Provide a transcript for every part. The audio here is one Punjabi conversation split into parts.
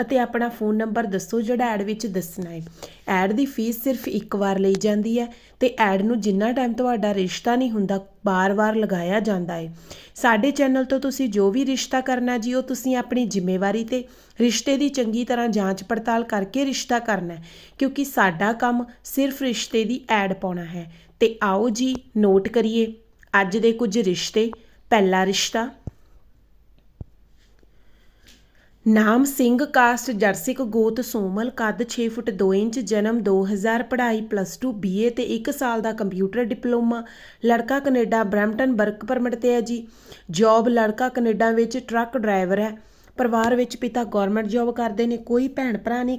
ਅਤੇ ਆਪਣਾ ਫੋਨ ਨੰਬਰ ਦੱਸੋ ਜਿਹੜਾ ਐਡ ਵਿੱਚ ਦੱਸਣਾ ਹੈ। ਐਡ ਦੀ ਫੀਸ ਸਿਰਫ ਇੱਕ ਵਾਰ ਲਈ ਜਾਂਦੀ ਹੈ ਤੇ ਐਡ ਨੂੰ ਜਿੰਨਾ ਟਾਈਮ ਤੁਹਾਡਾ ਰਿਸ਼ਤਾ ਨਹੀਂ ਹੁੰਦਾ, ਬਾਰ-ਬਾਰ ਲਗਾਇਆ ਜਾਂਦਾ ਹੈ। ਸਾਡੇ ਚੈਨਲ ਤੋਂ ਤੁਸੀਂ ਜੋ ਵੀ ਰਿਸ਼ਤਾ ਕਰਨਾ ਜੀ, ਉਹ ਤੁਸੀਂ ਆਪਣੀ ਜ਼ਿੰਮੇਵਾਰੀ ਤੇ ਰਿਸ਼ਤੇ ਦੀ ਚੰਗੀ ਤਰ੍ਹਾਂ ਜਾਂਚ ਪੜਤਾਲ ਕਰਕੇ ਰਿਸ਼ਤਾ ਕਰਨਾ ਕਿਉਂਕਿ ਸਾਡਾ ਕੰਮ ਸਿਰਫ ਰਿਸ਼ਤੇ ਦੀ ਐਡ ਪਾਉਣਾ ਹੈ। ਤੇ ਆਓ ਜੀ ਨੋਟ ਕਰੀਏ। ਅੱਜ ਦੇ ਕੁਝ ਰਿਸ਼ਤੇ, ਪਹਿਲਾ ਰਿਸ਼ਤਾ ਨਾਮ ਸਿੰਘ, ਕਾਸਟ ਜਰਸਿਕ ਗੋਤ ਸੋਮਲ, ਕੱਦ 6 ਫੁੱਟ 2 ਇੰਚ, ਜਨਮ 2000 ਪੜ੍ਹਾਈ ਪਲੱਸ 2 ਬੀਏ ਤੇ 1 ਸਾਲ ਦਾ ਕੰਪਿਊਟਰ ਡਿਪਲੋਮਾ ਲੜਕਾ ਕੈਨੇਡਾ, ਬਰੈਂਪਟਨ ਵਰਕ ਪਰਮਿਟ ਤੇ ਹੈ ਜੀ। ਜੌਬ ਲੜਕਾ ਕੈਨੇਡਾ ਵਿੱਚ ਟਰੱਕ ਡਰਾਈਵਰ ਹੈ। ਪਰਿਵਾਰ ਵਿੱਚ ਪਿਤਾ ਗਵਰਨਮੈਂਟ ਜੌਬ ਕਰਦੇ ਨੇ, ਕੋਈ ਭੈਣ ਭਰਾ ਨਹੀਂ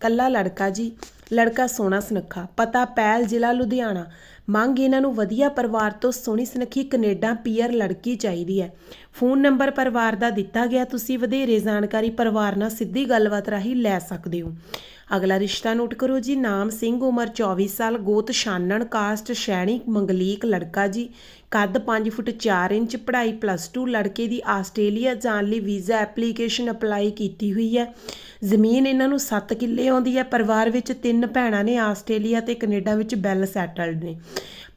ਕੱਲਾ ਲੜਕਾ ਜੀ। ਲੜਕਾ ਸੋਹਣਾ ਸੁਨੱਖਾ, ਪਤਾ ਪੈਲ ਜ਼ਿਲ੍ਹਾ ਲੁਧਿਆਣਾ। ਮੰਗ ਇਹਨਾਂ ਨੂੰ ਵਧੀਆ ਪਰਿਵਾਰ ਤੋਂ ਸੋਹਣੀ ਸੁਨੱਖੀ ਕੈਨੇਡਾ ਪੀਅਰ ਲੜਕੀ ਚਾਹੀਦੀ ਹੈ। ਫੋਨ ਨੰਬਰ ਪਰਿਵਾਰ ਦਾ ਦਿੱਤਾ ਗਿਆ, ਤੁਸੀਂ ਵਧੇਰੇ ਜਾਣਕਾਰੀ ਪਰਿਵਾਰ ਨਾਲ ਸਿੱਧੀ ਗੱਲਬਾਤ ਰਾਹੀਂ ਲੈ ਸਕਦੇ ਹੋ। ਅਗਲਾ ਰਿਸ਼ਤਾ ਨੋਟ ਕਰੋ ਜੀ, ਨਾਮ ਸਿੰਘ, ਉਮਰ 24 ਸਾਲ, ਗੋਤ ਛਾਨਣ, ਕਾਸਟ, ਸ਼ੈਣੀ, ਮੰਗਲੀਕ ਲੜਕਾ ਜੀ। ਕੱਦ 5 ਫੁੱਟ 4 ਇੰਚ, ਪੜ੍ਹਾਈ ਪਲੱਸ 2 ਲੜਕੇ ਦੀ ਆਸਟ੍ਰੇਲੀਆ ਜਾਣ ਲਈ ਵੀਜ਼ਾ ਐਪਲੀਕੇਸ਼ਨ ਅਪਲਾਈ ਕੀਤੀ ਹੋਈ ਹੈ। ਜ਼ਮੀਨ ਇਹਨਾਂ ਨੂੰ 7 ਕਿੱਲੇ ਆਉਂਦੀ ਹੈ। ਪਰਿਵਾਰ ਵਿੱਚ ਤਿੰਨ ਭੈਣਾਂ ਨੇ ਆਸਟ੍ਰੇਲੀਆ ਤੇ ਕੈਨੇਡਾ ਵਿੱਚ ਬੈਲ ਸੈਟਲਡ ਨੇ।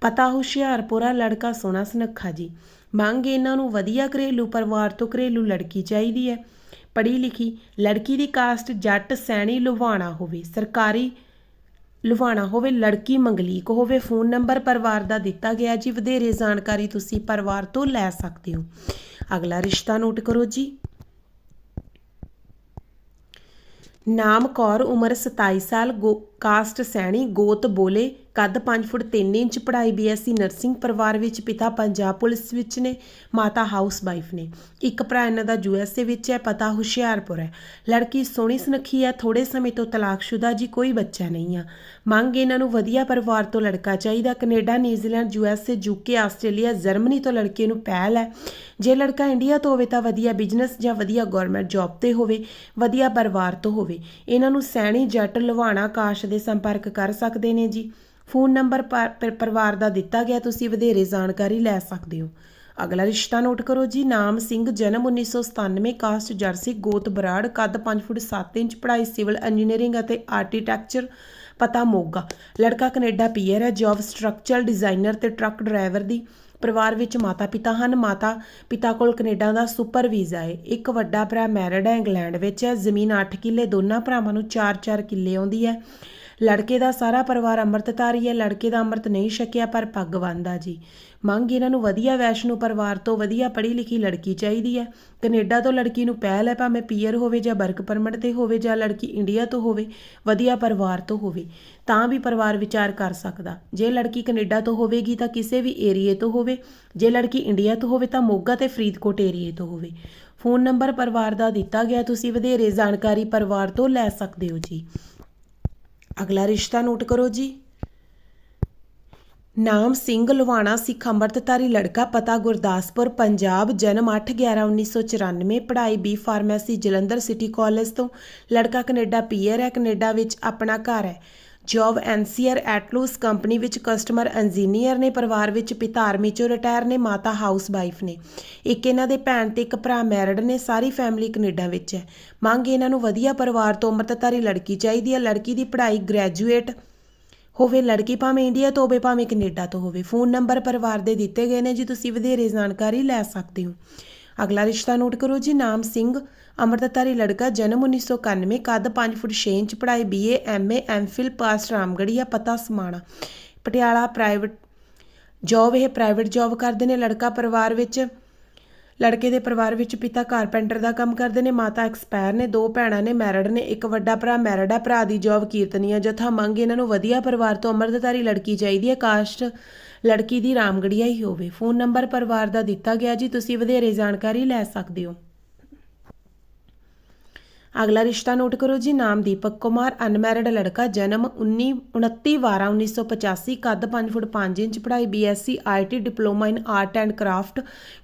ਪਤਾ ਹੁਸ਼ਿਆਰਪੁਰਾ, ਲੜਕਾ ਸੋਹਣਾ ਸੁਨੱਖਾ ਜੀ। ਮੰਗ ਇਹਨਾਂ ਨੂੰ ਵਧੀਆ ਘਰੇਲੂ ਪਰਿਵਾਰ ਤੋਂ ਘਰੇਲੂ ਲੜਕੀ ਚਾਹੀਦੀ ਹੈ। ਪੜ੍ਹੀ ਲਿਖੀ ਲੜਕੀ ਦੀ ਕਾਸਟ ਜੱਟ ਸੈਣੀ ਲੁਵਾਣਾ ਹੋਵੇ, ਸਰਕਾਰੀ ਲੁਵਾਣਾ ਹੋਵੇ, ਲੜਕੀ ਮੰਗਲੀਕ ਹੋਵੇ, ਫੋਨ ਨੰਬਰ ਪਰਿਵਾਰ ਦਾ ਦਿੱਤਾ ਗਿਆ ਜੀ, ਵਧੇਰੇ ਜਾਣਕਾਰੀ ਤੁਸੀਂ ਪਰਿਵਾਰ ਤੋਂ ਲੈ ਸਕਦੇ ਹੋ। ਅਗਲਾ ਰਿਸ਼ਤਾ ਨੋਟ ਕਰੋ ਜੀ। ਨਾਮ ਕੌਰ, ਉਮਰ 27 ਸਾਲ ਕਾਸਟ ਸੈਣੀ, ਗੋਤ ਬੋਲੇ ਕੱਦ 5 ਫੁੱਟ 3 ਇੰਚ ਪੜ੍ਹਾਈ ਬੀਐਸਸੀ ਨਰਸਿੰਗ ਪਰਿਵਾਰ ਵਿੱਚ ਪਿਤਾ ਪੰਜਾਬ ਪੁਲਿਸ ਵਿੱਚ ਨੇ, ਮਾਤਾ ਹਾਊਸ ਵਾਈਫ ਨੇ। ਇੱਕ ਭਰਾ ਇਹਨਾਂ ਦਾ ਯੂਐਸਏ ਵਿੱਚ ਹੈ, ਪਤਾ ਹੁਸ਼ਿਆਰਪੁਰ ਹੈ। ਲੜਕੀ ਸੋਹਣੀ ਸੁਨੱਖੀ ਹੈ ਥੋੜੇ ਸਮੇਂ ਤੋਂ ਤਲਾਕਸ਼ੁਦਾ ਜੀ ਕੋਈ ਬੱਚਾ ਨਹੀਂ ਆ। ਮੰਗ ਇਹਨਾਂ ਨੂੰ ਵਧੀਆ ਪਰਿਵਾਰ ਤੋਂ ਲੜਕਾ ਚਾਹੀਦਾ। Canada, New Zealand USA UK Australia, Germany ਤੋਂ ਲੜਕੇ ਨੂੰ ਪਹਿਲ ਹੈ। ਜੇ ਲੜਕਾ ਇੰਡੀਆ ਤੋਂ ਹੋਵੇ ਤਾਂ ਵਧੀਆ ਬਿਜ਼ਨਸ ਜਾਂ ਵਧੀਆ ਗਵਰਨਮੈਂਟ ਜੌਬ ਤੇ ਹੋਵੇ, ਵਧੀਆ ਪਰਿਵਾਰ ਤੋਂ ਹੋਵੇ। ਇਹਨਾਂ ਨੂੰ ਸੈਣੀ, ਜੱਟ ਲਵਾਣਾ ਕਾਸ਼ ਦੇ ਸੰਪਰਕ ਕਰ ਸਕਦੇ ਨੇ ਜੀ। ਫੋਨ ਨੰਬਰ ਪਰਿਵਾਰ ਦਾ ਦਿੱਤਾ ਗਿਆ, ਤੁਸੀਂ ਵਧੇਰੇ ਜਾਣਕਾਰੀ ਲੈ ਸਕਦੇ ਹੋ। ਅਗਲਾ ਰਿਸ਼ਤਾ ਨੋਟ ਕਰੋ ਜੀ, ਨਾਮ ਸਿੰਘ, ਜਨਮ 1997 ਕਾਸਟ ਜਰਸੀ, ਗੋਤ ਬਰਾੜ, ਕੱਦ 5 ਫੁੱਟ 7 ਇੰਚ, ਪੜ੍ਹਾਈ ਸਿਵਲ ਇੰਜੀਨੀਅਰਿੰਗ ਅਤੇ ਆਰਕੀਟੈਕਚਰ, ਪਤਾ ਮੋਗਾ। ਲੜਕਾ ਕੈਨੇਡਾ ਪੀਅਰ ਹੈ, ਜੌਬ ਸਟਰਕਚਰਲ ਡਿਜ਼ਾਈਨਰ ਤੇ ਟਰੱਕ ਡਰਾਈਵਰ ਦੀ ਪਰਿਵਾਰ ਵਿੱਚ ਮਾਤਾ ਪਿਤਾ ਹਨ। ਮਾਤਾ ਪਿਤਾ ਕੋਲ ਕੈਨੇਡਾ ਦਾ ਸੁਪਰ ਵੀਜ਼ਾ ਹੈ। ਇੱਕ ਵੱਡਾ ਭਰਾ ਮੈਰਿਡ ਹੈ, ਇੰਗਲੈਂਡ ਵਿੱਚ ਹੈ। ਜ਼ਮੀਨ 8 ਕਿੱਲੇ, ਦੋਨਾਂ ਭਰਾਵਾਂ ਨੂੰ 4-4 ਕਿੱਲੇ ਆਉਂਦੀ ਹੈ। ਲੜਕੇ ਦਾ ਸਾਰਾ ਪਰਿਵਾਰ ਅੰਮ੍ਰਿਤਧਾਰੀ ਹੈ, ਲੜਕੇ ਦਾ ਅੰਮ੍ਰਿਤ ਨਹੀਂ ਛਕਿਆ, ਪਰ ਪੱਗ ਬੰਨਦਾ ਜੀ। ਮੰਗ ਇਹਨਾਂ ਨੂੰ ਵਧੀਆ ਵੈਸ਼ਨੂ ਪਰਿਵਾਰ ਤੋਂ ਵਧੀਆ ਪੜ੍ਹੀ ਲਿਖੀ ਲੜਕੀ ਚਾਹੀਦੀ ਹੈ। ਕੈਨੇਡਾ ਤੋਂ ਲੜਕੀ ਨੂੰ ਪਹਿਲ ਹੈ, ਭਾਵੇਂ ਪੀਅਰ ਹੋਵੇ ਜਾਂ ਵਰਕ ਪਰਮਿਟ ਤੇ ਹੋਵੇ ਜਾਂ ਲੜਕੀ ਇੰਡੀਆ ਤੋਂ ਹੋਵੇ, ਵਧੀਆ ਪਰਿਵਾਰ ਤੋਂ ਹੋਵੇ, ਤਾਂ ਵੀ ਪਰਿਵਾਰ ਵਿਚਾਰ ਕਰ ਸਕਦਾ। ਜੇ ਲੜਕੀ ਕੈਨੇਡਾ ਤੋਂ ਹੋਵੇਗੀ ਤਾਂ ਕਿਸੇ ਵੀ ਏਰੀਏ ਤੋਂ ਹੋਵੇ, ਜੇ ਲੜਕੀ ਇੰਡੀਆ ਤੋਂ ਹੋਵੇ ਤਾਂ ਮੋਗਾ ਤੇ ਫਰੀਦਕੋਟ ਏਰੀਏ ਤੋਂ ਹੋਵੇ। ਫੋਨ ਨੰਬਰ ਪਰਿਵਾਰ ਦਾ ਦਿੱਤਾ ਗਿਆ, ਤੁਸੀਂ ਵਧੇਰੇ ਜਾਣਕਾਰੀ ਪਰਿਵਾਰ ਤੋਂ ਲੈ ਸਕਦੇ ਹੋ ਜੀ। ਅਗਲਾ ਰਿਸ਼ਤਾ ਨੋਟ ਕਰੋ ਜੀ। ਨਾਮ ਸਿੰਘ ਲਵਾਣਾ ਸਿੱਖ ਅੰਮ੍ਰਿਤਧਾਰੀ ਲੜਕਾ ਪਤਾ ਗੁਰਦਾਸਪੁਰ, ਪੰਜਾਬ, ਜਨਮ 8/11/1994 ਪੜ੍ਹਾਈ B pharmacy Jalandhar city college ਤੋਂ। ਲੜਕਾ ਕੈਨੇਡਾ ਪੀਅਰ ਹੈ ਕੈਨੇਡਾ ਵਿੱਚ ਆਪਣਾ ਘਰ ਹੈ। ਜੌਬ ਐਨਸੀਆਰ ਐਟਲੂਸ ਕੰਪਨੀ ਵਿੱਚ ਕਸਟਮਰ ਇੰਜੀਨੀਅਰ ਨੇ ਪਰਿਵਾਰ ਵਿੱਚ ਪਿਤਾ ਆਰਮੀ ਚੋਂ ਰਿਟਾਇਰ ਨੇ, ਮਾਤਾ ਹਾਊਸ ਵਾਈਫ ਨੇ। ਇੱਕ ਇਹਨਾਂ ਦੇ ਭੈਣ ਤੇ ਇੱਕ ਭਰਾ ਮੈਰਿਡ ਨੇ, ਸਾਰੀ ਫੈਮਿਲੀ ਕੈਨੇਡਾ ਵਿੱਚ ਹੈ। ਮੰਗ ਇਹਨਾਂ ਨੂੰ ਵਧੀਆ ਪਰਿਵਾਰ ਤੋਂ ਅੰਮ੍ਰਿਤਧਾਰੀ ਲੜਕੀ ਚਾਹੀਦੀ ਹੈ। ਲੜਕੀ ਦੀ ਪੜ੍ਹਾਈ ਗ੍ਰੈਜੂਏਟ ਹੋਵੇ, ਲੜਕੀ ਭਾਵੇਂ ਇੰਡੀਆ ਤੋਂ ਹੋਵੇ, ਭਾਵੇਂ ਕੈਨੇਡਾ ਤੋਂ ਹੋਵੇ। ਫੋਨ ਨੰਬਰ ਪਰਿਵਾਰ ਦੇ ਦਿੱਤੇ ਗਏ ਨੇ, ਜੀ ਤੁਸੀਂ ਵਧੇਰੇ ਜਾਣਕਾਰੀ ਲੈ ਸਕਦੇ ਹੋ। ਅਗਲਾ ਰਿਸ਼ਤਾ ਨੋਟ ਕਰੋ ਜੀ, ਨਾਮ ਸਿੰਘ, ਅੰਮ੍ਰਿਤਧਾਰੀ ਲੜਕਾ, ਜਨਮ 1991 ਕੱਦ 5 ਫੁੱਟ 6 ਇੰਚ, ਪੜ੍ਹਾਈ BA MA MPhil pass Ramgarhia ਪਤਾ ਸਮਾਣਾ। ਪਟਿਆਲਾ ਪ੍ਰਾਈਵੇਟ ਜੌਬ ਇਹ ਪ੍ਰਾਈਵੇਟ ਜੌਬ ਕਰਦੇ ਨੇ, ਲੜਕਾ ਪਰਿਵਾਰ ਵਿੱਚ ਲੜਕੇ ਦੇ ਪਰਿਵਾਰ ਵਿੱਚ ਪਿਤਾ ਕਾਰਪੈਂਟਰ ਦਾ ਕੰਮ ਕਰਦੇ ਨੇ, ਮਾਤਾ ਐਕਸਪਾਇਰ ਨੇ, ਦੋ ਭੈਣਾਂ ਨੇ, ਮੈਰਿਡ ਨੇ, ਇੱਕ ਵੱਡਾ ਭਰਾ, ਮੈਰਿਡ ਹੈ, ਭਰਾ ਦੀ ਜੌਬ ਕੀਰਤਨੀਆ, ਜਥਾ ਮੰਗ ਇਹਨਾਂ ਨੂੰ ਵਧੀਆ ਪਰਿਵਾਰ ਤੋਂ ਅੰਮ੍ਰਿਤਧਾਰੀ ਲੜਕੀ ਚਾਹੀਦੀ ਹੈ, ਕਾਸਟ ਲੜਕੀ ਦੀ ਰਾਮਗੜੀਆ ਹੀ ਹੋਵੇ। ਫੋਨ ਨੰਬਰ ਪਰਿਵਾਰ ਦਾ ਦਿੱਤਾ ਗਿਆ ਜੀ, ਤੁਸੀਂ ਵਧੇਰੇ ਜਾਣਕਾਰੀ ਲੈ ਸਕਦੇ ਹੋ। ਅਗਲਾ ਰਿਸ਼ਤਾ ਨੋਟ ਕਰੋ ਜੀ, ਨਾਮ ਦੀਪਕ ਕੁਮਾਰ, ਅਨਮੈਰਿਡ ਲੜਕਾ, ਜਨਮ 19 29 12 1985 ਕੱਦ 5 ਫੁੱਟ 5 ਇੰਚ, ਪੜ੍ਹਾਈ BSc IT diploma in art and craft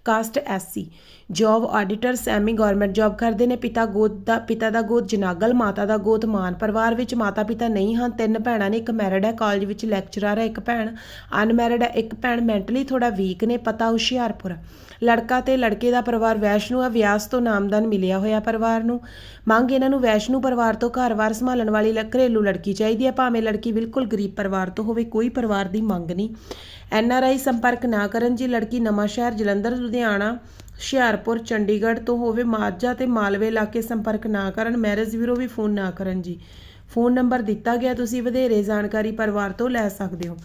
caste SC job auditor semi government job ਕਰਦੇ ਨੇ, ਪਿਤਾ ਗੋਤ ਦਾ, ਪਿਤਾ ਦਾ ਗੋਤ ਜਨਾਗਲ, ਮਾਤਾ ਦਾ ਗੋਤ ਮਾਨ ਪਰਿਵਾਰ ਵਿੱਚ ਮਾਤਾ ਪਿਤਾ ਨਹੀਂ ਹਨ, ਤਿੰਨ ਭੈਣਾਂ ਨੇ, ਇੱਕ ਮੈਰਿਡ ਹੈ ਕਾਲਜ ਵਿੱਚ ਲੈਕਚਰਰ ਹੈ, ਇੱਕ ਭੈਣ ਅਨਮੈਰਿਡ ਹੈ, ਇੱਕ ਭੈਣ ਮੈਂਟਲੀ ਥੋੜਾ ਵੀਕ ਨੇ, ਪਤਾ ਹੁਸ਼ਿਆਰਪੁਰ। ਲੜਕਾ ਤੇ ਲੜਕੇ ਦਾ ਪਰਿਵਾਰ ਵੈਸ਼ਨੂ ਹੈ ਵਿਆਸ ਤੋਂ ਨਾਮਦਾਨ ਮਿਲਿਆ ਹੋਇਆ ਪਰਿਵਾਰ ਨੂੰ। ਮੰਗ ਇਹਨਾਂ ਨੂੰ ਵੈਸ਼ਨੂ ਪਰਿਵਾਰ ਤੋਂ ਘਰ-ਵਾਰ ਸੰਭਾਲਣ ਵਾਲੀ ਘਰੇਲੂ ਲੜਕੀ ਚਾਹੀਦੀ ਹੈ ਭਾਵੇਂ ਲੜਕੀ ਬਿਲਕੁਲ ਗਰੀਬ ਪਰਿਵਾਰ ਤੋਂ ਹੋਵੇ, ਕੋਈ ਪਰਿਵਾਰ ਦੀ ਮੰਗ ਨਹੀਂ। ਐਨ ਆਰ ਆਈ ਸੰਪਰਕ ਨਾ ਕਰਨ ਜੀ ਲੜਕੀ ਨਵਾਂ ਸ਼ਹਿਰ ਜਲੰਧਰ, ਲੁਧਿਆਣਾ, ਹੁਸ਼ਿਆਰਪੁਰ, ਚੰਡੀਗੜ੍ਹ ਤੋਂ ਹੋਵੇ, ਮਾਝਾ ਤੇ ਮਾਲਵੇ ਇਲਾਕੇ ਸੰਪਰਕ ਨਾ ਕਰਨ, ਮੈਰਿਜ ਬਿਊਰੋ ਵੀ ਫੋਨ ਨਾ ਕਰਨ ਜੀ। ਫੋਨ ਨੰਬਰ ਦਿੱਤਾ ਗਿਆ, ਤੁਸੀਂ ਵਧੇਰੇ ਜਾਣਕਾਰੀ ਪਰਿਵਾਰ ਤੋਂ ਲੈ ਸਕਦੇ ਹੋ।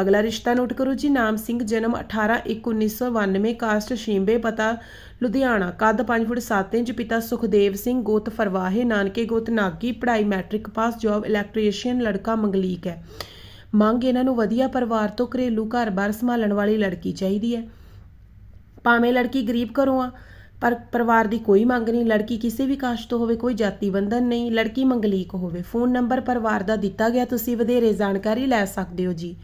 ਅਗਲਾ ਰਿਸ਼ਤਾ ਨੋਟ ਕਰੋ ਜੀ, ਨਾਮ ਸਿੰਘ, ਜਨਮ 18 1 1992 ਕਾਸਟ ਸ਼ੀਂਬੇ, ਪਤਾ ਲੁਧਿਆਣਾ, ਕੱਦ 5 ਫੁੱਟ 7 ਇੰਚ, ਪਿਤਾ ਸੁਖਦੇਵ ਸਿੰਘ, ਗੋਤ ਫਰਵਾਹੇ, ਨਾਨਕੇ ਗੋਤ ਨਾਗੀ, ਪੜ੍ਹਾਈ ਮੈਟ੍ਰਿਕ ਪਾਸ, ਜੌਬ ਇਲੈਕਟ੍ਰੀਸ਼ੀਅਨ, ਲੜਕਾ ਮੰਗਲੀਕ ਹੈ। ਮੰਗ ਇਹਨਾਂ ਨੂੰ ਵਧੀਆ ਪਰਿਵਾਰ ਤੋਂ ਘਰੇਲੂ ਘਰ-ਬਾਰ ਸੰਭਾਲਣ ਵਾਲੀ ਲੜਕੀ ਚਾਹੀਦੀ ਹੈ। ਭਾਵੇਂ ਲੜਕੀ ਗਰੀਬ ਘਰੋਂ ਆ, ਪਰ ਪਰਿਵਾਰ ਦੀ ਕੋਈ ਮੰਗ ਨਹੀਂ, ਲੜਕੀ ਕਿਸੇ ਵੀ ਕਾਸਟ ਤੋਂ ਹੋਵੇ, ਕੋਈ ਜਾਤੀ ਬੰਧਨ ਨਹੀਂ, ਲੜਕੀ ਮੰਗਲੀਕ ਹੋਵੇ। ਫੋਨ ਨੰਬਰ ਪਰਿਵਾਰ ਦਾ ਦਿੱਤਾ ਗਿਆ, ਤੁਸੀਂ ਵਧੇਰੇ ਜਾਣਕਾਰੀ ਲੈ ਸਕਦੇ ਹੋ ਜੀ।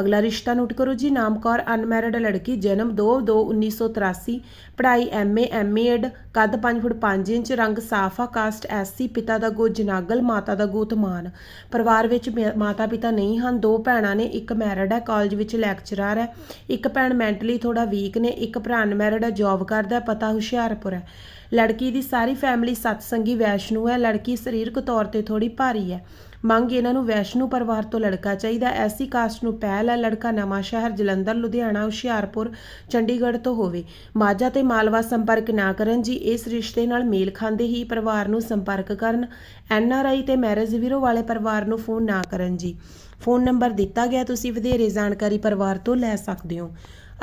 ਅਗਲਾ ਰਿਸ਼ਤਾ ਨੋਟ ਕਰੋ ਜੀ ਨਾਮ ਕੌਰ ਅਨਮੈਰਿਡ ਲੜਕੀ, ਜਨਮ 2-2-1983 ਪੜ੍ਹਾਈ ਐਮਏ ਐਮਏਡ ਕੱਦ 5 ਫੁੱਟ 5 ਇੰਚ, ਰੰਗ ਸਾਫ਼ ਆ ਕਾਸਟ ਐਸਸੀ ਪਿਤਾ ਦਾ ਗੋ ਜਨਾਗਲ, ਮਾਤਾ ਦਾ ਗੋਤ ਮਾਨ। ਪਰਿਵਾਰ ਵਿੱਚ ਮਾਤਾ ਪਿਤਾ ਨਹੀਂ ਹਨ, ਦੋ ਭੈਣਾਂ ਨੇ, ਇੱਕ ਮੈਰਿਡ ਹੈ, ਕਾਲਜ ਵਿੱਚ ਲੈਕਚਰਰ ਹੈ, ਇੱਕ ਭੈਣ ਮੈਂਟਲੀ ਥੋੜਾ ਵੀਕ ਨੇ, ਇੱਕ ਭਰਾ ਅਨਮੈਰਿਡ ਹੈ, ਜੌਬ ਕਰਦਾ ਪਤਾ ਹੁਸ਼ਿਆਰਪੁਰ ਹੈ। ਲੜਕੀ ਦੀ ਸਾਰੀ ਫੈਮਿਲੀ ਸਤਸੰਗੀ ਵੈਸ਼ਨੂ ਹੈ, ਲੜਕੀ ਸਰੀਰਕ ਤੌਰ ਤੇ ਥੋੜੀ ਭਾਰੀ ਹੈ। ਮੰਗ ਇਹਨਾਂ ਨੂੰ ਵੈਸ਼ਨੂ ਪਰਿਵਾਰ ਤੋਂ ਲੜਕਾ ਚਾਹੀਦਾ। ਐਸੀ ਕਾਸਟ ਨੂੰ ਪਹਿਲ ਹੈ ਲੜਕਾ ਨਵਾਂ ਸ਼ਹਿਰ ਜਲੰਧਰ, ਲੁਧਿਆਣਾ, ਹੁਸ਼ਿਆਰਪੁਰ, ਚੰਡੀਗੜ੍ਹ ਤੋਂ ਹੋਵੇ। ਮਾਝਾ ਤੇ ਮਾਲਵਾ ਸੰਪਰਕ ਨਾ ਕਰਨ ਜੀ, ਇਸ ਰਿਸ਼ਤੇ ਨਾਲ ਮੇਲ ਖਾਂਦੇ ਹੀ ਪਰਿਵਾਰ ਨੂੰ ਸੰਪਰਕ ਕਰਨ। ਐਨ ਆਰ ਆਈ ਤੇ ਮੈਰਿਜ ਵੀਰੋ ਵਾਲੇ ਪਰਿਵਾਰ ਨੂੰ ਫੋਨ ਨਾ ਕਰਨ ਜੀ। ਫੋਨ ਨੰਬਰ ਦਿੱਤਾ ਗਿਆ, ਤੁਸੀਂ ਵਧੇਰੇ ਜਾਣਕਾਰੀ ਪਰਿਵਾਰ ਤੋਂ ਲੈ ਸਕਦੇ ਹੋ।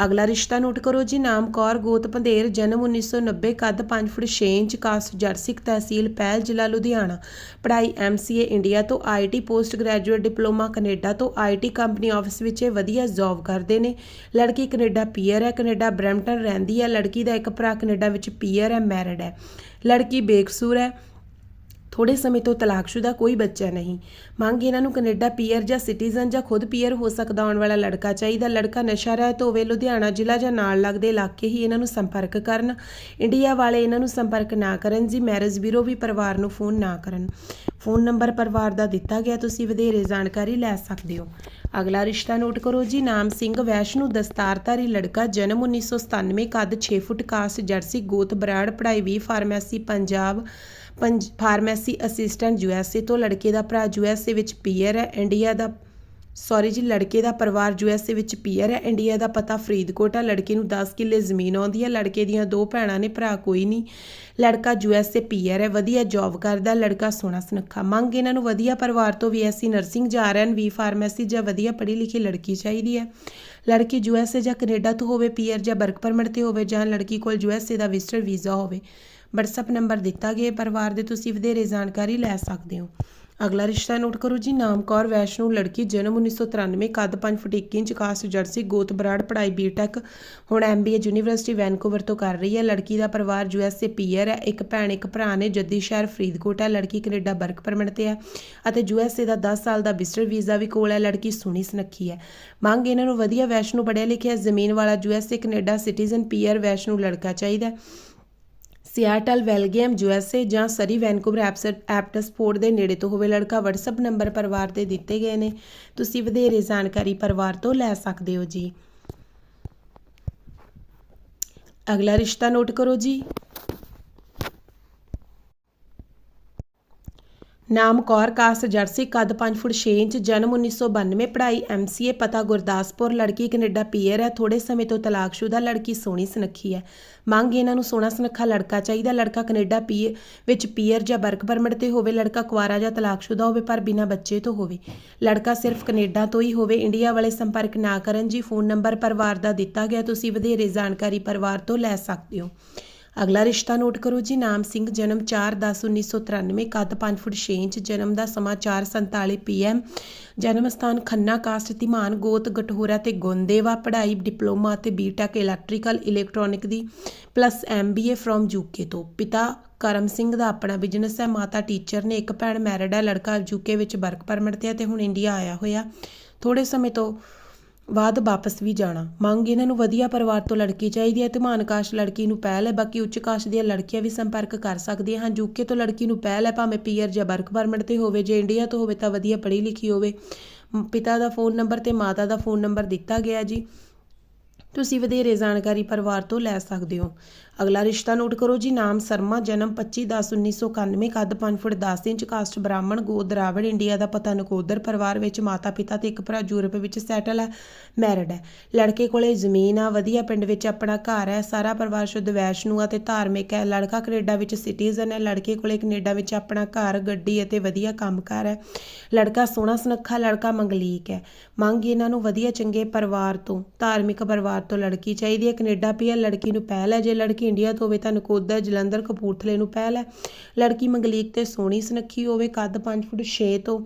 ਅਗਲਾ ਰਿਸ਼ਤਾ ਨੋਟ ਕਰੋ ਜੀ, ਨਾਮ ਕੌਰ, ਗੋਤ ਪੰਧੇਰ, ਜਨਮ 1990 ਕੱਦ 5 ਫੁੱਟ 6 ਇੰਚ, ਕਾਸਟ ਜਰਸਿਕ ਤਹਿਸੀਲ ਪਹਿਲ ਜ਼ਿਲ੍ਹਾ ਲੁਧਿਆਣਾ। ਪੜ੍ਹਾਈ ਐਮਸੀਏ ਇੰਡੀਆ ਤੋਂ IT post graduate diploma Canada ਤੋਂ ਆਈਟੀ ਕੰਪਨੀ ਆਫਿਸ ਵਿੱਚ ਵਧੀਆ ਜੌਬ ਕਰਦੇ ਨੇ। ਲੜਕੀ ਕੈਨੇਡਾ ਪੀਅਰ ਹੈ, ਕੈਨੇਡਾ ਬਰੈਂਪਟਨ ਰਹਿੰਦੀ ਹੈ, ਲੜਕੀ ਦਾ ਇੱਕ ਭਰਾ ਕੈਨੇਡਾ ਵਿੱਚ ਪੀਅਰ ਹੈ, ਮੈਰਿਡ ਹੈ। ਲੜਕੀ ਬੇਕਸੂਰ ਹੈ ਥੋੜੇ ਸਮੇਂ ਤੋਂ ਤਲਾਕਸ਼ੁਦਾ ਕੋਈ ਬੱਚਾ ਨਹੀਂ। ਮੰਗ ਇਹਨਾਂ ਨੂੰ ਕੈਨੇਡਾ ਪੀਅਰ ਜਾਂ ਸਿਟੀਜ਼ਨ ਜਾਂ ਖੁਦ ਪੀਅਰ ਹੋ ਸਕਦਾ ਆਉਣ ਵਾਲਾ ਲੜਕਾ ਚਾਹੀਦਾ। ਲੜਕਾ ਨਸ਼ਾ ਰਹਿਤ ਹੋਵੇ, ਲੁਧਿਆਣਾ ਜ਼ਿਲ੍ਹਾ ਜਾਂ ਨਾਲ ਲੱਗਦੇ ਇਲਾਕੇ ਹੀ ਇਹਨਾਂ ਨੂੰ ਸੰਪਰਕ ਕਰਨ। ਇੰਡੀਆ ਵਾਲੇ ਇਹਨਾਂ ਨੂੰ ਸੰਪਰਕ ਨਾ ਕਰਨ, ਜੀ ਮੈਰਿਜ ਬਿਊਰੋ ਵੀ ਪਰਿਵਾਰ ਨੂੰ ਫੋਨ ਨਾ ਕਰਨ। ਫੋਨ ਨੰਬਰ ਪਰਿਵਾਰ ਦਾ ਦਿੱਤਾ ਗਿਆ, ਤੁਸੀਂ ਵਧੇਰੇ ਜਾਣਕਾਰੀ ਲੈ ਸਕਦੇ ਹੋ। ਅਗਲਾ ਰਿਸ਼ਤਾ ਨੋਟ ਕਰੋ ਜੀ। ਨਾਮ ਸਿੰਘ, ਵੈਸ਼ਨੂ, ਦਸਤਾਰਧਾਰੀ ਲੜਕਾ, ਜਨਮ 1997 ਕੱਦ 6 ਫੁੱਟ ਕਾਸਟ ਜਰਸੀ, ਗੋਤ, ਬਰਾੜ, ਪੜ੍ਹਾਈ ਵੀ ਫਾਰਮੇਸੀ, ਪੰਜਾਬ, ਪੰਜ, ਫਾਰਮੇਸੀ ਅਸਿਸਟੈਂਟ ਯੂਐਸਏ ਤੋਂ, ਲੜਕੇ ਦਾ ਭਰਾ ਯੂਐਸਏ ਵਿੱਚ ਪੀਅਰ ਹੈ, ਇੰਡੀਆ ਦਾ ਸੌਰੀ ਜੀ, ਲੜਕੇ ਦਾ ਪਰਿਵਾਰ ਯੂਐਸਏ ਵਿੱਚ ਪੀਅਰ ਹੈ। ਇੰਡੀਆ ਦਾ ਪਤਾ ਫਰੀਦਕੋਟ ਹੈ ਲੜਕੇ ਨੂੰ 10 ਕਿੱਲੇ ਜ਼ਮੀਨ ਆਉਂਦੀ ਹੈ। ਲੜਕੇ ਦੀਆਂ ਦੋ ਭੈਣਾਂ ਨੇ, ਭਰਾ ਕੋਈ ਨਹੀਂ। ਲੜਕਾ ਯੂਐਸਏ ਪੀਅਰ ਹੈ। ਵਧੀਆ ਜੌਬ ਕਰਦਾ। ਲੜਕਾ ਸੋਹਣਾ ਸੁਨੱਖਾ। ਮੰਗ ਇਹਨਾਂ ਨੂੰ ਵਧੀਆ ਪਰਿਵਾਰ ਤੋਂ ਬੀਐਸਸੀ ਨਰਸਿੰਗ ਜਾਂ ਆਰਐਨ ਵੀ ਫਾਰਮੇਸੀ ਜਾਂ ਵਧੀਆ ਪੜ੍ਹੀ ਲਿਖੀ ਲੜਕੀ ਚਾਹੀਦੀ ਹੈ। ਲੜਕੀ ਯੂਐਸਏ ਜਾਂ ਕੈਨੇਡਾ ਤੋਂ ਹੋਵੇ ਪੀਅਰ ਜਾਂ ਵਰਕ ਪਰਮਿਟ ਤੇ ਹੋਵੇ, ਜਾਂ ਲੜਕੀ ਕੋਲ ਯੂਐਸਏ ਦਾ ਵਿਜ਼ਟਰ ਵੀਜ਼ਾ ਹੋਵੇ। WhatsApp ਨੰਬਰ ਦਿੱਤਾ ਗਿਆ ਪਰਿਵਾਰ ਦੇ ਤੁਸੀਂ ਵਧੇਰੇ ਜਾਣਕਾਰੀ ਲੈ ਸਕਦੇ ਹੋ। ਅਗਲਾ ਰਿਸ਼ਤਾ ਨੋਟ ਕਰੋ ਜੀ ਨਾਮ ਕੌਰ ਵੈਸ਼ਨੂ ਲੜਕੀ ਜਨਮ 1993 ਕੱਦ 5 ਫੁੱਟ 1 ਇੰਚ ਕਾਸਟ ਜਰਸੀ ਗੋਤ ਬਰਾੜ, ਪੜ੍ਹਾਈ ਬੀਟੈਕ ਹੁਣ ਐਮਬੀਏ ਯੂਨੀਵਰਸਿਟੀ ਵੈਨਕੂਵਰ ਤੋਂ ਕਰ ਰਹੀ ਹੈ। ਲੜਕੀ ਦਾ ਪਰਿਵਾਰ ਯੂਐਸਏ ਪੀਅਰ ਹੈ, ਇੱਕ ਭੈਣ, ਇੱਕ ਭਰਾ ਨੇ ਜੱਦੀ ਸ਼ਹਿਰ ਫਰੀਦਕੋਟ ਹੈ। ਲੜਕੀ ਕੈਨੇਡਾ ਵਰਕ ਪਰਮਿਟ ਤੇ ਹੈ ਅਤੇ ਯੂਐਸਏ ਦਾ 10 ਸਾਲ ਦਾ ਵਿਜ਼ਟਰ ਵੀਜ਼ਾ ਵੀ ਕੋਲ ਹੈ। ਲੜਕੀ ਸੋਹਣੀ ਸੁਨੱਖੀ ਹੈ। ਮੰਗ ਇਹਨਾਂ ਨੂੰ ਵਧੀਆ ਵੈਸ਼ਨੂ ਪੜ੍ਹਿਆ ਲਿਖਿਆ ਜ਼ਮੀਨ ਵਾਲਾ USA Canada citizen peer Vaishno ਲੜਕਾ ਚਾਹੀਦਾ ਸਿਆਟਲ ਵੈਲਗੇਮ ਯੂਐਸਏ ਜਾਂ ਸਰੀ ਵੈਨਕੂਵਰ ਐਪਟਸਪੋਰਟ ਦੇ ਨੇੜੇ ਤੋਂ ਹੋਵੇ, ਲੜਕਾ WhatsApp ਨੰਬਰ ਪਰਿਵਾਰ 'ਤੇ ਦਿੱਤੇ ਗਏ ਨੇ। ਤੁਸੀਂ ਵਧੇਰੇ ਜਾਣਕਾਰੀ ਪਰਿਵਾਰ ਤੋਂ ਲੈ ਸਕਦੇ ਹੋ ਜੀ। ਅਗਲਾ ਰਿਸ਼ਤਾ ਨੋਟ ਕਰੋ ਜੀ। ਨਾਮ ਕੌਰ ਕਾਸਟ ਜਰਸੀ ਕੱਦ 5 ਫੁੱਟ 6 ਇੰਚ, ਜਨਮ 1992 ਪੜ੍ਹਾਈ ਐਮਸੀਏ ਪਤਾ ਗੁਰਦਾਸਪੁਰ, ਲੜਕੀ ਕੈਨੇਡਾ ਪੀਅਰ ਹੈ ਥੋੜੇ ਸਮੇਂ ਤੋਂ ਤਲਾਕਸ਼ੁਦਾ, ਲੜਕੀ ਸੋਹਣੀ ਸੁਨੱਖੀ ਹੈ। ਮੰਗ ਇਹਨਾਂ ਨੂੰ ਸੋਹਣਾ ਸੁਨੱਖਾ ਲੜਕਾ ਚਾਹੀਦਾ, ਲੜਕਾ ਕੈਨੇਡਾ ਪੀ ਵਿੱਚ ਪੀਅਰ ਜਾਂ ਵਰਕ ਪਰਮਿਟ ਤੇ ਹੋਵੇ, ਲੜਕਾ ਕੁਆਰਾ ਜਾਂ ਤਲਾਕਸ਼ੁਦਾ ਹੋਵੇ, ਪਰ ਬਿਨਾਂ ਬੱਚੇ ਤੋਂ ਹੋਵੇ। ਲੜਕਾ ਸਿਰਫ ਕੈਨੇਡਾ ਤੋਂ ਹੀ ਹੋਵੇ, ਇੰਡੀਆ ਵਾਲੇ ਸੰਪਰਕ ਨਾ ਕਰਨ ਜੀ, ਫੋਨ ਨੰਬਰ ਪਰਿਵਾਰ ਦਾ ਦਿੱਤਾ ਗਿਆ, ਤੁਸੀਂ ਵਧੇਰੇ ਜਾਣਕਾਰੀ ਪਰਿਵਾਰ ਤੋਂ ਲੈ ਸਕਦੇ ਹੋ। ਅਗਲਾ ਰਿਸ਼ਤਾ ਨੋਟ ਕਰੋ ਜੀ, ਨਾਮ ਸਿੰਘ, ਜਨਮ 4/10/1993 ਕੱਦ 5 ਫੁੱਟ 6 ਇੰਚ, ਜਨਮ ਦਾ ਸਮਾਂ 4:47 ਪੀਐਮ ਜਨਮ ਸਥਾਨ ਖੰਨਾ ਕਾਸਟ, ਧੀਮਾਨ ਗੋਤ, ਗਠੋਰਾ ਤੇ ਗੋਂਦੇਵਾ, ਪੜ੍ਹਾਈ, ਡਿਪਲੋਮਾ ਅਤੇ ਬੀਟੈਕ, ਇਲੈਕਟ੍ਰੀਕਲ, ਇਲੈਕਟ੍ਰੋਨਿਕ ਦੀ ਪਲੱਸ ਐਮਬੀਏ ਫਰੋਮ ਯੂਕੇ ਤੋਂ। ਪਿਤਾ ਕਰਮ ਸਿੰਘ ਦਾ ਆਪਣਾ ਬਿਜ਼ਨਸ ਹੈ, ਮਾਤਾ ਟੀਚਰ ਨੇ ਇੱਕ ਭੈਣ, ਮੈਰਿਡ ਹੈ, ਲੜਕਾ ਯੂਕੇ ਵਿੱਚ ਵਰਕ ਪਰਮਿਟ ਤੇ ਹੈ ਤੇ ਹੁਣ ਇੰਡੀਆ ਆਇਆ ਹੋਇਆ। ਥੋੜੇ ਸਮੇਂ ਤੋਂ ਬਾਅਦ ਵਾਪਸ ਵੀ ਜਾਣਾ। ਮੰਗ ਇਹਨਾਂ ਨੂੰ ਵਧੀਆ ਪਰਿਵਾਰ ਤੋਂ ਲੜਕੀ ਚਾਹੀਦੀ ਹੈ ਧਮਾਨ ਕਾਸ਼ ਲੜਕੀ ਨੂੰ ਪਹਿਲ ਹੈ। ਬਾਕੀ ਉੱਚ ਕਾਸ਼ ਦੀਆਂ ਲੜਕੀਆਂ ਵੀ ਸੰਪਰਕ ਕਰ ਸਕਦੀਆਂ ਹਨ। ਯੂਕੇ ਤੋਂ ਲੜਕੀ ਨੂੰ ਪਹਿਲ ਹੈ, ਭਾਵੇਂ ਪੀਆਰ ਜਾਂ ਵਰਕ ਪਰਮਿਟ ਤੇ ਹੋਵੇ। ਜੇ ਇੰਡੀਆ ਤੋਂ ਹੋਵੇ ਤਾਂ ਵਧੀਆ ਪੜ੍ਹੀ ਲਿਖੀ ਹੋਵੇ। ਪਿਤਾ ਦਾ ਫੋਨ ਨੰਬਰ ਤੇ ਮਾਤਾ ਦਾ ਫੋਨ ਨੰਬਰ ਦਿੱਤਾ ਗਿਆ ਜੀ। ਤੁਸੀਂ ਵਧੇਰੇ ਜਾਣਕਾਰੀ ਪਰਿਵਾਰ ਤੋਂ ਲੈ ਸਕਦੇ ਹੋ। ਅਗਲਾ ਰਿਸ਼ਤਾ ਨੋਟ ਕਰੋ ਜੀ, ਨਾਮ ਸ਼ਰਮਾ, ਜਨਮ 25/10/1991 ਕੱਦ 5 ਫੁੱਟ 10 ਇੰਚ, ਕਾਸਟ ਬ੍ਰਾਹਮਣ ਗੋਤ ਦਰਾਵੜ ਇੰਡੀਆ ਦਾ ਪਤਾ ਨਕੋਦਰ, ਪਰਿਵਾਰ ਵਿੱਚ ਮਾਤਾ ਪਿਤਾ ਤੇ ਇੱਕ ਭਰਾ, ਯੂਰਪ ਵਿੱਚ ਸੈਟਲ ਹੈ, ਮੈਰਿਡ ਹੈ। ਲੜਕੇ ਕੋਲੇ ਜ਼ਮੀਨ ਆ, ਵਧੀਆ ਪਿੰਡ ਵਿੱਚ ਆਪਣਾ ਘਰ ਹੈ, ਸਾਰਾ ਪਰਿਵਾਰ ਸ਼ੁੱਧ ਵੈਸ਼ਨੂ ਆ ਤੇ ਧਾਰਮਿਕ ਹੈ। ਲੜਕਾ ਕੈਨੇਡਾ ਵਿੱਚ ਸਿਟੀਜ਼ਨ ਹੈ, ਲੜਕੇ ਕੋਲੇ ਕੈਨੇਡਾ ਵਿੱਚ ਆਪਣਾ ਘਰ, ਗੱਡੀ ਅਤੇ ਵਧੀਆ ਕੰਮਕਾਰ ਹੈ। ਲੜਕਾ ਸੋਹਣਾ ਸੁਨੱਖਾ, ਲੜਕਾ ਮੰਗਲੀਕ ਹੈ। ਮੰਗ ਇਹਨਾਂ ਨੂੰ ਵਧੀਆ, ਚੰਗੇ ਪਰਿਵਾਰ ਤੋਂ, ਧਾਰਮਿਕ ਪਰਿਵਾਰ ਤੋਂ ਲੜਕੀ ਚਾਹੀਦੀ ਹੈ। ਕੈਨੇਡਾ ਪੀਆ, ਲੜਕੀ ਨੂੰ ਪਹਿਲ ਹੈ। ਜੇ ਲੜਕੀ ਇੰਡੀਆ ਤੋਂ ਹੋਵੇ ਤਾਂ ਨਕੋਦਰ ਜਲੰਧਰ ਕਪੂਰਥਲੇ ਨੂੰ ਪਹਿਲ ਹੈ। ਲੜਕੀ ਮੰਗਲੀਕ ਤੇ ਸੋਹਣੀ ਸੁਨੱਖੀ ਹੋਵੇ, ਕੱਦ 5 ਫੁੱਟ 6 ਤੋਂ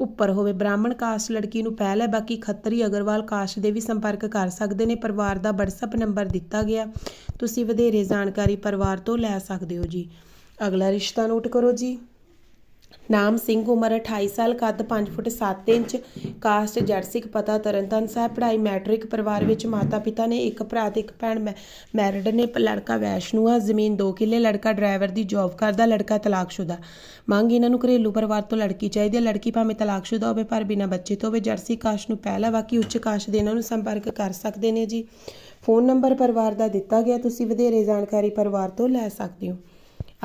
ਉੱਪਰ ਹੋਵੇ। ਬ੍ਰਾਹਮਣ ਕਾਸਟ ਲੜਕੀ ਨੂੰ ਪਹਿਲ ਹੈ। ਬਾਕੀ ਖੱਤਰੀ ਅਗਰਵਾਲ ਕਾਸਟ ਦੇ ਵੀ ਸੰਪਰਕ ਕਰ ਸਕਦੇ ਨੇ। ਪਰਿਵਾਰ ਦਾ WhatsApp ਨੰਬਰ ਦਿੱਤਾ ਗਿਆ। ਤੁਸੀਂ ਵਧੇਰੇ ਜਾਣਕਾਰੀ ਪਰਿਵਾਰ ਤੋਂ ਲੈ ਸਕਦੇ ਹੋ ਜੀ। ਅਗਲਾ ਰਿਸ਼ਤਾ ਨੋਟ ਕਰੋ ਜੀ। ਨਾਮ ਸਿੰਘ, ਉਮਰ 28 ਸਾਲ, ਕੱਦ 5 ਫੁੱਟ 7 ਇੰਚ ਕਾਸਟ ਜਰਸਿਕ ਪਤਾ ਤਰਨਤਨ ਸਾਹਿਬ, ਪੜ੍ਹਾਈ ਮੈਟ੍ਰਿਕ ਪਰਿਵਾਰ ਵਿੱਚ ਮਾਤਾ ਪਿਤਾ ਨੇ, ਇੱਕ ਭਰਾ ਤੇ ਇੱਕ ਭੈਣ ਮੈ- ਮੈਰਿਡ ਨੇ, ਪ- ਲੜਕਾ ਵੈਸ਼ਨੂ ਆ ਜ਼ਮੀਨ 2 ਕਿੱਲੇ, ਲੜਕਾ ਡਰਾਈਵਰ ਦੀ ਜੌਬ ਕਰਦਾ, ਲੜਕਾ ਤਲਾਕਸ਼ੁਦਾ। ਮੰਗ ਇਹਨਾਂ ਨੂੰ ਘਰੇਲੂ ਪਰਿਵਾਰ ਤੋਂ ਲੜਕੀ ਚਾਹੀਦੀ ਹੈ, ਲੜਕੀ ਭਾਵੇਂ ਤਲਾਕਸ਼ੁਦਾ ਹੋਵੇ ਪਰ ਬਿਨਾਂ ਬੱਚੇ ਤੋਂ ਹੋਵੇ ਜਰਸੀ ਕਾਸ਼ ਨੂੰ ਪਹਿਲਾ ਬਾਕੀ ਉੱਚ ਕਾਸ਼ ਦੇ ਇਹਨਾਂ ਨੂੰ ਸੰਪਰਕ ਕਰ ਸਕਦੇ ਨੇ ਜੀ। ਫੋਨ ਨੰਬਰ ਪਰਿਵਾਰ ਦਾ ਦਿੱਤਾ ਗਿਆ, ਤੁਸੀਂ ਵਧੇਰੇ ਜਾਣਕਾਰੀ ਪਰਿਵਾਰ ਤੋਂ ਲੈ ਸਕਦੇ ਹੋ।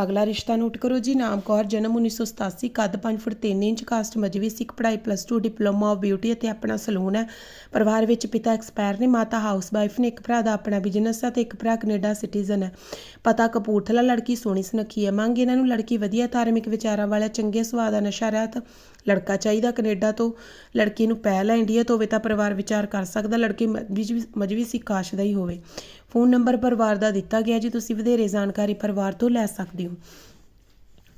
ਅਗਲਾ ਰਿਸ਼ਤਾ ਨੋਟ ਕਰੋ ਜੀ, ਨਾਮ ਕੌਰ, ਜਨਮ 1987 ਕੱਦ 5 ਫੁੱਟ 3 ਇੰਚ, ਕਾਸਟ ਮਜਵੀ ਸਿੱਖ ਪੜ੍ਹਾਈ ਪਲੱਸ 2 ਡਿਪਲੋਮਾ ਆਫ ਬਿਊਟੀ ਅਤੇ ਆਪਣਾ ਸਲੂਨ ਹੈ। ਪਰਿਵਾਰ ਵਿੱਚ ਪਿਤਾ ਐਕਸਪਾਇਰ ਨੇ, ਮਾਤਾ ਹਾਊਸ ਵਾਈਫ ਨੇ, ਇੱਕ ਭਰਾ ਦਾ ਆਪਣਾ ਬਿਜ਼ਨਸ ਹੈ ਤੇ ਇੱਕ ਭਰਾ ਕੈਨੇਡਾ ਸਿਟੀਜ਼ਨ ਹੈ। ਪਤਾ ਕਪੂਰਥਲਾ ਲੜਕੀ ਸੋਹਣੀ ਸੁਨੱਖੀ ਹੈ। ਮੰਗ ਇਹਨਾਂ ਨੂੰ ਲੜਕੀ ਵਧੀਆ ਧਾਰਮਿਕ ਵਿਚਾਰਾਂ ਵਾਲਾ, ਚੰਗੇ ਸੁਭਾਅ ਦਾ ਨਸ਼ਾ ਰਹਿਤ ਲੜਕਾ ਚਾਹੀਦਾ ਕੈਨੇਡਾ ਤੋਂ। ਲੜਕੀ ਨੂੰ ਪਹਿਲ ਹੈ, ਇੰਡੀਆ ਤੋਂ ਹੋਵੇ ਤਾਂ ਪਰਿਵਾਰ ਵਿਚਾਰ ਕਰ ਸਕਦਾ, ਲੜਕੀ ਮਜਵੀ ਮਜਵੀ ਸਿੱਖ ਕਾਸ਼ ਦਾ ਹੀ ਹੋਵੇ। ਫੋਨ ਨੰਬਰ ਪਰਿਵਾਰ ਦਾ ਦਿੱਤਾ ਗਿਆ ਜੀ, ਤੁਸੀਂ ਵਧੇਰੇ ਜਾਣਕਾਰੀ ਪਰਿਵਾਰ ਤੋਂ ਲੈ ਸਕਦੇ ਹੋ।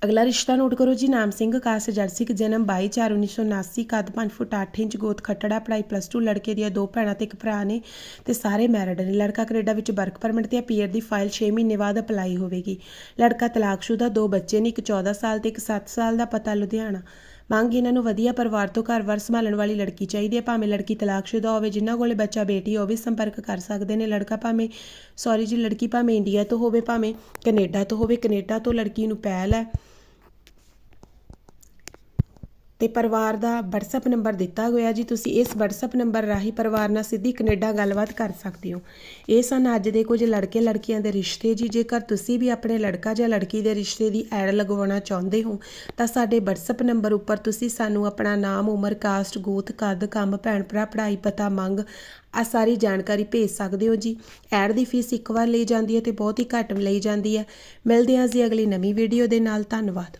ਅਗਲਾ ਰਿਸ਼ਤਾ ਨੋਟ ਕਰੋ ਜੀ, ਨਾਮ ਸਿੰਘ, ਕਾਸ ਜਰਸਿਕ ਜਨਮ 22/4/1979 ਕੱਦ 5 ਫੁੱਟ 8 ਇੰਚ, ਗੋਤ ਖੱਟੜਾ, ਪੜ੍ਹਾਈ ਪਲੱਸ 2 ਲੜਕੇ ਦੀਆਂ ਦੋ ਭੈਣਾਂ ਤੇ ਇੱਕ ਭਰਾ ਨੇ ਤੇ ਸਾਰੇ ਮੈਰਿਡ ਨੇ। ਲੜਕਾ ਕੈਨੇਡਾ ਵਿੱਚ ਵਰਕ ਪਰਮਿਟ ਤੇ ਪੀਆਰ ਦੀ ਫਾਈਲ 6 ਮਹੀਨੇ ਬਾਅਦ ਅਪਲਾਈ ਹੋਵੇਗੀ। ਲੜਕਾ ਤਲਾਕਸ਼ੁਦਾ, ਦੋ ਬੱਚੇ ਨੇ, ਇੱਕ 14 ਸਾਲ ਤੇ ਇੱਕ 7 ਸਾਲ ਦਾ, ਪਤਾ ਲੁਧਿਆਣਾ। ਮੰਗ ਇਹਨਾਂ ਨੂੰ ਵਧੀਆ ਪਰਿਵਾਰ ਤੋਂ ਘਰ ਵਾਰ ਸੰਭਾਲਣ ਵਾਲੀ ਲੜਕੀ ਚਾਹੀਦੀ ਹੈ। ਭਾਵੇਂ ਲੜਕੀ ਤਲਾਕਸ਼ੁਦਾ ਹੋਵੇ, ਜਿਨ੍ਹਾਂ ਕੋਲੇ ਬੱਚਾ ਬੇਟੀ ਹੋਵੇ, ਸੰਪਰਕ ਕਰ ਸਕਦੇ ਨੇ। ਲੜਕਾ ਭਾਵੇਂ ਸੌਰੀ ਜੀ, ਲੜਕੀ ਭਾਵੇਂ ਇੰਡੀਆ ਤੋਂ ਹੋਵੇ, ਭਾਵੇਂ ਕੈਨੇਡਾ ਤੋਂ ਹੋਵੇ ਕੈਨੇਡਾ ਤੋਂ ਲੜਕੀ ਨੂੰ ਪਹਿਲ ਹੈ। ਤੇ ਪਰਿਵਾਰ ਦਾ WhatsApp ਨੰਬਰ ਦਿੱਤਾ ਹੋਇਆ ਜੀ। ਤੁਸੀਂ ਇਸ WhatsApp ਨੰਬਰ ਰਾਹੀਂ ਪਰਿਵਾਰ ਨਾਲ ਸਿੱਧੀ ਕੈਨੇਡਾ ਗੱਲਬਾਤ ਕਰ ਸਕਦੇ ਹੋ। ਇਹ ਸਨ ਅੱਜ ਦੇ ਕੁਝ ਲੜਕੇ ਲੜਕੀਆਂ ਦੇ ਰਿਸ਼ਤੇ ਜੀ। ਜੇਕਰ ਤੁਸੀਂ ਵੀ ਆਪਣੇ ਲੜਕਾ ਜਾਂ ਲੜਕੀ ਦੇ ਰਿਸ਼ਤੇ ਦੀ ਐਡ ਲਗਵਾਉਣਾ ਚਾਹੁੰਦੇ ਹੋ, ਤਾਂ ਸਾਡੇ WhatsApp ਨੰਬਰ ਉੱਪਰ ਤੁਸੀਂ ਸਾਨੂੰ ਆਪਣਾ ਨਾਮ, ਉਮਰ ਕਾਸਟ ਗੋਤ, ਕੱਦ, ਕੰਮ, ਭੈਣ ਭਰਾ, ਪੜ੍ਹਾਈ ਪਤਾ, ਮੰਗ ਆ ਸਾਰੀ ਜਾਣਕਾਰੀ ਭੇਜ ਸਕਦੇ ਹੋ ਜੀ। ਐਡ ਦੀ ਫੀਸ ਇੱਕ ਵਾਰ ਲਈ ਜਾਂਦੀ ਹੈ ਤੇ ਬਹੁਤ ਹੀ ਘੱਟ ਲਈ ਜਾਂਦੀ ਹੈ। ਮਿਲਦੇ ਹਾਂ ਜੀ ਅਗਲੀ ਨਵੀਂ ਵੀਡੀਓ ਦੇ ਨਾਲ। ਧੰਨਵਾਦ।